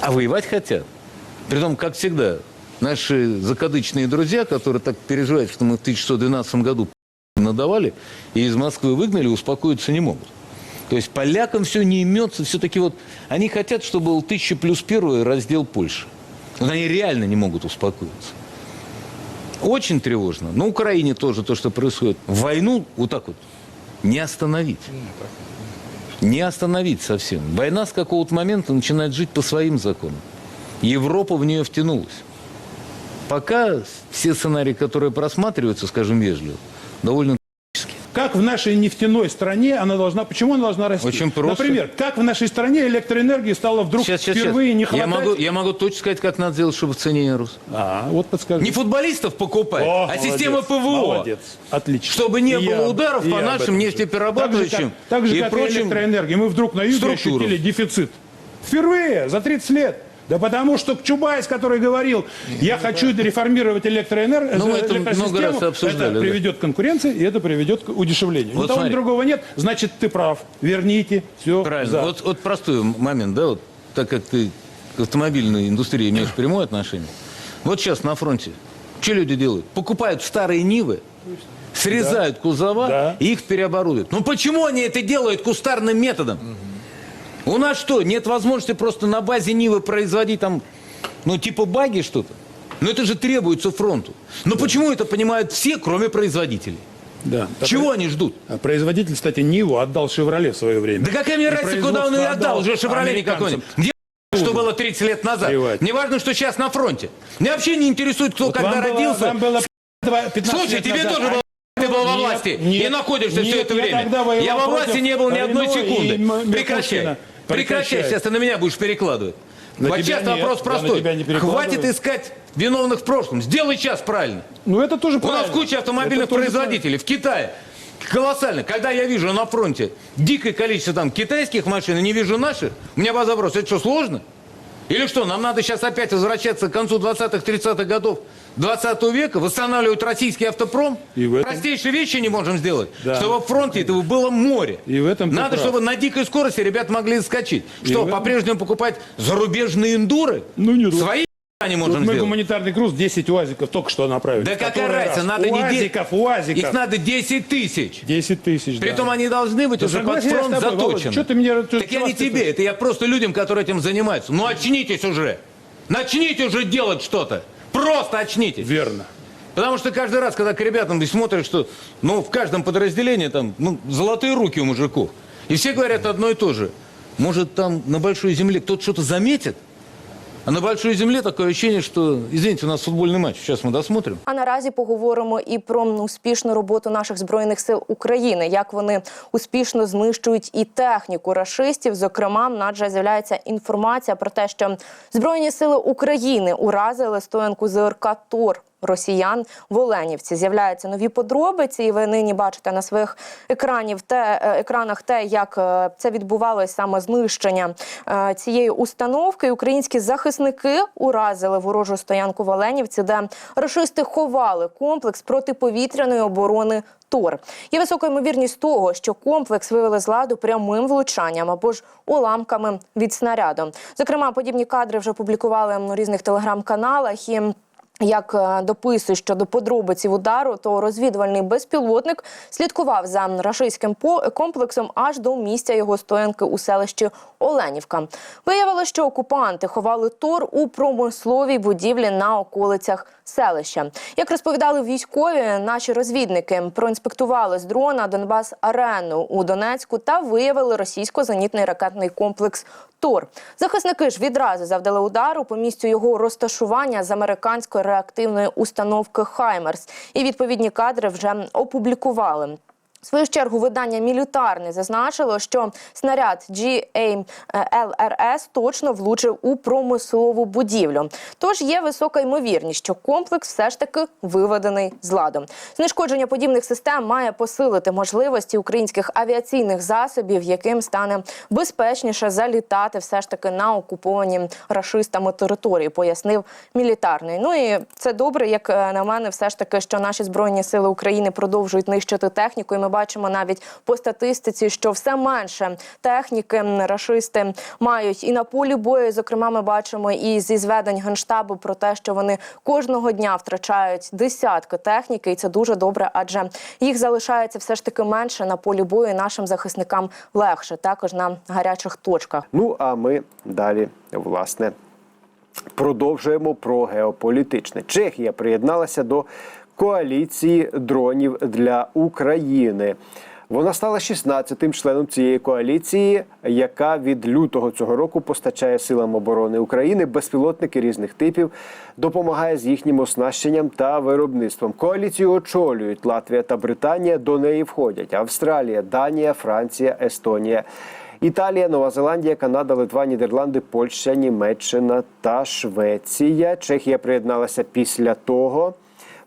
А воевать хотят. Притом, как всегда, наши закадычные друзья, которые так переживают, что мы в 1612 году надавали и из Москвы выгнали, успокоиться не могут. То есть полякам все не имется, все-таки вот они хотят, чтобы был 1000 плюс первый раздел Польши. Вот они реально не могут успокоиться. Очень тревожно. На Украине тоже то, что происходит. Войну вот так вот не остановить. Не остановить совсем. Война с какого-то момента начинает жить по своим законам. Европа в нее втянулась. Пока все сценарии, которые просматриваются, скажем вежливо, довольно Как в нашей нефтяной стране она должна, почему она должна расти? Очень просто. Например, как в нашей стране электроэнергии стало вдруг Сейчас, сейчас, впервые сейчас. не Я хватать? могу, я могу точно сказать, как надо сделать, чтобы в цене не рос. А, вот подскажи. Не футболистов покупать, О, а молодец, система ПВО. Молодец. Отлично. Чтобы не И было я ударов по я нашим нефтеперерабатывающим Так же, как, так же, и как прочим электроэнергии. Мы вдруг на юге структурам. ощутили дефицит. Впервые за 30 лет. Да потому что Чубайс, который говорил, я хочу реформировать электроэнергию, Ну, это много раз обсуждали, это да. приведет к конкуренции, и это приведет к удешевлению. Вот Ни того, ни другого нет, значит, ты прав. Верните, все. Правильно. Вот, вот простой момент, да, вот так как ты к автомобильной индустрии имеешь прямое отношение. Вот сейчас на фронте что люди делают? Покупают старые Нивы, срезают кузова Да. и их переоборудуют. Ну почему они это делают кустарным методом? У нас что, нет возможности просто на базе Нивы производить там, ну типа баги что-то? Но это же требуется фронту. Но почему это понимают все, кроме производителей? Да. Чего они ждут? А Производитель, кстати, Ниву отдал «Шевроле» в свое время. Да какая мне разница, куда он ее отдал? Уже «Шевроле» никакой нет. Где что было 30 лет назад? Плевать. Не важно, что сейчас на фронте. Меня вообще не интересует, кто Вот когда было- родился. вам было 15 Слушай, тебе назад. тоже было ты был во власти нет, и находишься нет, все это я время. Я во власти не был ни одной секунды. Прекращай. Прекращай, сейчас ты на меня будешь перекладывать. На вот сейчас вопрос простой. Хватит искать виновных в прошлом. Сделай сейчас правильно. Ну это тоже У нас правильно. куча автомобильных Это производителей в Китае. Колоссально. Когда я вижу на фронте дикое количество там китайских машин и не вижу наших, у меня вопрос, это что, сложно? Или что, нам надо сейчас опять возвращаться к концу 20-30-х годов 20 века, восстанавливать российский автопром? И в этом- Простейшие вещи не можем сделать, Да. чтобы в фронте этого было море. И в этом Надо, прав. чтобы на дикой скорости ребят могли скачать. Что, этом- по-прежнему покупать зарубежные эндуры? Ну, не Свои не Вот можем мы сделать. гуманитарный груз 10 УАЗиков только что направили. Да какая разница, раз. надо не УАЗиков, 10, УАЗиков. их надо 10 тысяч. 10 тысяч, Притом да. они должны быть Да уже под фронт тобой, заточены. Чё ты мне- так я не тебе, это я просто людям, которые этим занимаются. Ну очнитесь уже. Начните уже делать что-то. Просто очнитесь. Верно. Потому что каждый раз, когда к ребятам ты смотришь, что ну, в каждом подразделении там ну, золотые руки у мужиков. И все говорят одно и то же. Может, там на большой земле кто-то что-то заметит? А на большой земле такое ощущение, что, извините, у нас футбольный матч, сейчас мы досмотрим. А наразі поговоримо і про успішну роботу наших збройних сил України, як вони успішно знищують і техніку рашистів. Зокрема, надже з'являється інформація про те, що збройні сили України уразили стоянку ЗРК Тор. Росіян в Оленівці з'являються нові подробиці, і ви нині бачите на своїх екранів те е, екранах те, як е, це відбувалося саме знищення е, цієї установки. Українські захисники уразили ворожу стоянку в Оленівці, де рашисти ховали комплекс протиповітряної оборони. Тор є висока ймовірність того, що комплекс вивели з ладу прямим влучанням або ж уламками від снаряду. Зокрема, подібні кадри вже публікували на різних телеграм-каналах і. Як дописує щодо подробиців удару, то розвідувальний безпілотник слідкував за рашистським комплексом аж до місця його стоянки у селищі Оленівка. Виявилося, що окупанти ховали тор у промисловій будівлі на околицях селища. Як розповідали військові, наші розвідники проінспектували з дрона Донбас Арену у Донецьку та виявили російсько-зенітний ракетний комплекс Тор. Захисники ж відразу завдали удару по місцю його розташування з американської реактивної установки Хаймерс. І відповідні кадри вже опублікували. В свою чергу видання Мілітарне зазначило, що снаряд GALRS точно влучив у промислову будівлю. Тож є висока ймовірність, що комплекс все ж таки виведений з ладу. Знешкодження подібних систем має посилити можливості українських авіаційних засобів, яким стане безпечніше залітати все ж таки на окуповані рашистами території, пояснив мілітарний. Ну і це добре, як е, на мене, все ж таки, що наші збройні сили України продовжують нищити техніку. І ми бачимо навіть по статистиці, що все менше техніки рашисти мають і на полі бою. Зокрема, ми бачимо і зі зведень генштабу про те, що вони кожного дня втрачають десятки техніки, і це дуже добре, адже їх залишається все ж таки менше на полі бою. Нашим захисникам легше також на гарячих точках. Ну а ми далі, власне, продовжуємо про геополітичне. Чехія приєдналася до коаліції дронів для України. Вона стала 16-тим членом цієї коаліції, яка від лютого цього року постачає силам оборони України безпілотники різних типів, допомагає з їхнім оснащенням та виробництвом. Коаліцію очолюють Латвія та Британія. До неї входять Австралія, Данія, Франція, Естонія. Італія, Нова Зеландія, Канада, Литва, Нідерланди, Польща, Німеччина та Швеція. Чехія приєдналася після того.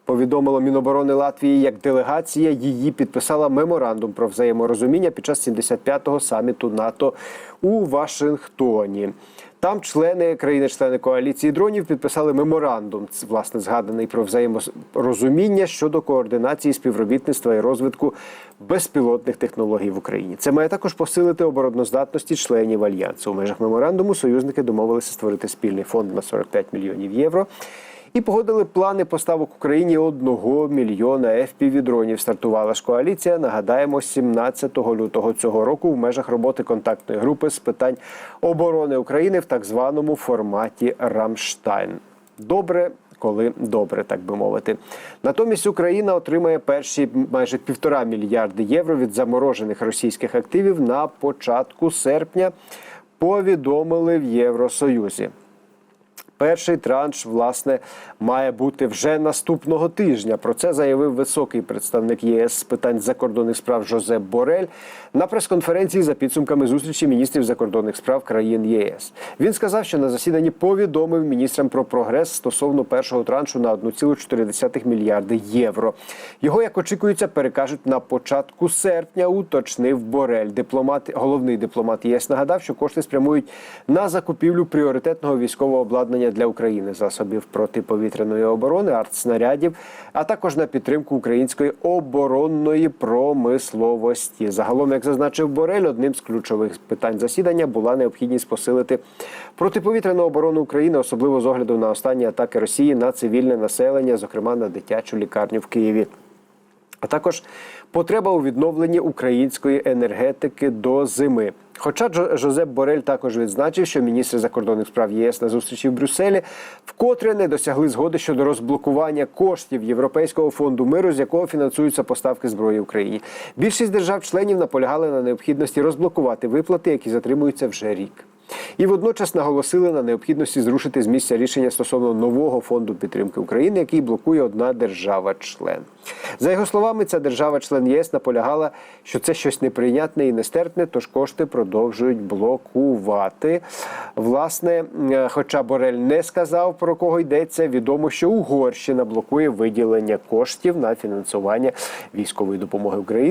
Повідомило Міноборони Латвії, як делегація її підписала меморандум про взаєморозуміння під час 75-го саміту НАТО у Вашингтоні. Там члени країни-члени коаліції дронів підписали меморандум, власне згаданий про взаєморозуміння щодо координації співробітництва і розвитку безпілотних технологій в Україні. Це має також посилити обороноздатності членів альянсу. У межах меморандуму союзники домовилися створити спільний фонд на 45 мільйонів євро. І погодили плани поставок Україні одного мільйона FPV-дронів. Стартувала ж коаліція. Нагадаємо, 17 лютого цього року в межах роботи контактної групи з питань оборони України в так званому форматі Рамштайн. Добре. Коли добре, так би мовити, натомість Україна отримає перші майже півтора мільярди євро від заморожених російських активів на початку серпня. Повідомили в Євросоюзі. Перший транш, власне, має бути вже наступного тижня. Про це заявив високий представник ЄС з питань закордонних справ Жозеп Борель на прес-конференції за підсумками зустрічі міністрів закордонних справ країн ЄС. Він сказав, що на засіданні повідомив міністрам про прогрес стосовно першого траншу на 1,4 мільярди євро. Його, як очікується, перекажуть на початку серпня. Уточнив Борель. Дипломат, головний дипломат ЄС нагадав, що кошти спрямують на закупівлю пріоритетного військового обладнання для України, засобів протиповітряної оборони, артснарядів, а також на підтримку української оборонної промисловості. Загалом, як зазначив Борель, одним з ключових питань засідання була необхідність посилити протиповітряну оборону України, особливо з огляду на останні атаки Росії на цивільне населення, зокрема на дитячу лікарню в Києві. А також потреба у відновленні української енергетики до зими. Хоча Жозеп Борель також відзначив, що міністри закордонних справ ЄС на зустрічі в Брюсселі вкотре не досягли згоди щодо розблокування коштів Європейського фонду миру, з якого фінансуються поставки зброї Україні. Більшість держав-членів наполягали на необхідності розблокувати виплати, які затримуються вже рік. І водночас наголосили на необхідності зрушити з місця рішення стосовно нового фонду підтримки України, який блокує одна держава-член. За його словами, ця держава-член ЄС наполягала, що це щось неприйнятне і нестерпне, тож кошти продовжують блокувати. Власне, е, хоча Борель не сказав про кого йдеться, відомо, що Угорщина блокує виділення коштів на фінансування військової допомоги України.